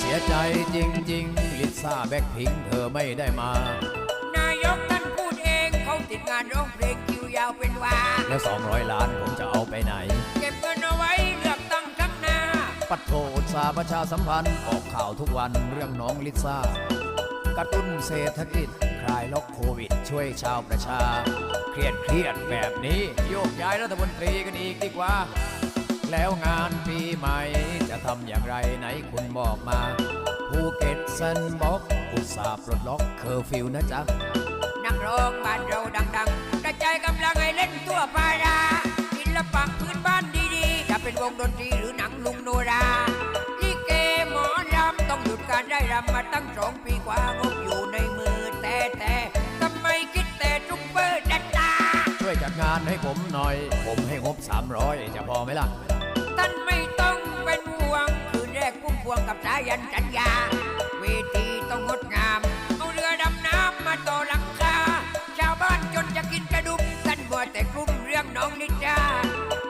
เสียใจจริง ๆ ลิซ่าแบ็คพิงค์เธอไม่ได้มา นายกท่านพูดเองเขาติดงานร้องเพลงคิวยาวเป็นว่า แล้ว 200 ล้านผมจะเอาไปไหน เก็บเงินเอาไว้เลือกตั้งข้างหน้า ปัดโทอุตสาห์ประชาสัมพันธ์ออกข่าวทุกวันเรื่องน้องลิซ่ากระตุ้นเศรษฐกิจคลายล็อกโควิด ช่วยชาวประชา เครียดเครียดแบบนี้ โยกย้ายรัฐมนตรีกันอีกดีกว่า แล้วงานปีใหม่จะทำอย่างไรไหนคุณบอกมา ภูเก็ตซันบ็อกอุตสาห์ปลดล็อกเคอร์ฟิวนะจ๊ะ นักร้องบ้านเราดังๆ กระจายกำลังให้เล่นตัวปาราศิลปะพื้นบ้านดีๆ จะเป็นวงดนตรีหรือหนังลุงโนราลิเกหมอรำต้องหยุดการได้รำมาตั้งสองปีกว่างบอยู่ในมือแต่แต่ทำไมคิดแต่ซุปเปอร์ดัตตาช่วยจัดงานให้ผมหน่อย ผมให้งบ 300 จะพอไหมล่ะ ท่านไม่ต้อง วงกับสายันสัญญาเวทีต้องงดงาม เอาเรือดำน้ำมาต่อหลังคา ชาวบ้านจนจะกินกระดุมท่านมัวแต่กลุ้มเรื่องน้องนิจา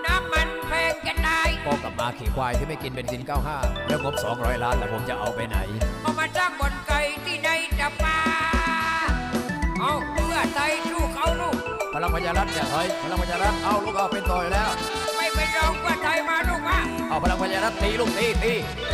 น้ำมันแพงจะตายก็กลับมาขี่ควายที่ไม่กินเบนซิน 95 แล้วงบ 200 ล้านแล้วผมจะเอาไปไหน เอามาสร้างบ่อนไก่ที่ในจะปาเอาเพื่อไทยสู้เขาลูกพลังประชารัฐอย่าถอยพลังประชารัฐเอาลูกเอาเป็นต่อยแล้ว ไม่เป็นรองเพื่อไทยมาลูกมาเอาพลังประชารัฐตีลูกตีตีเ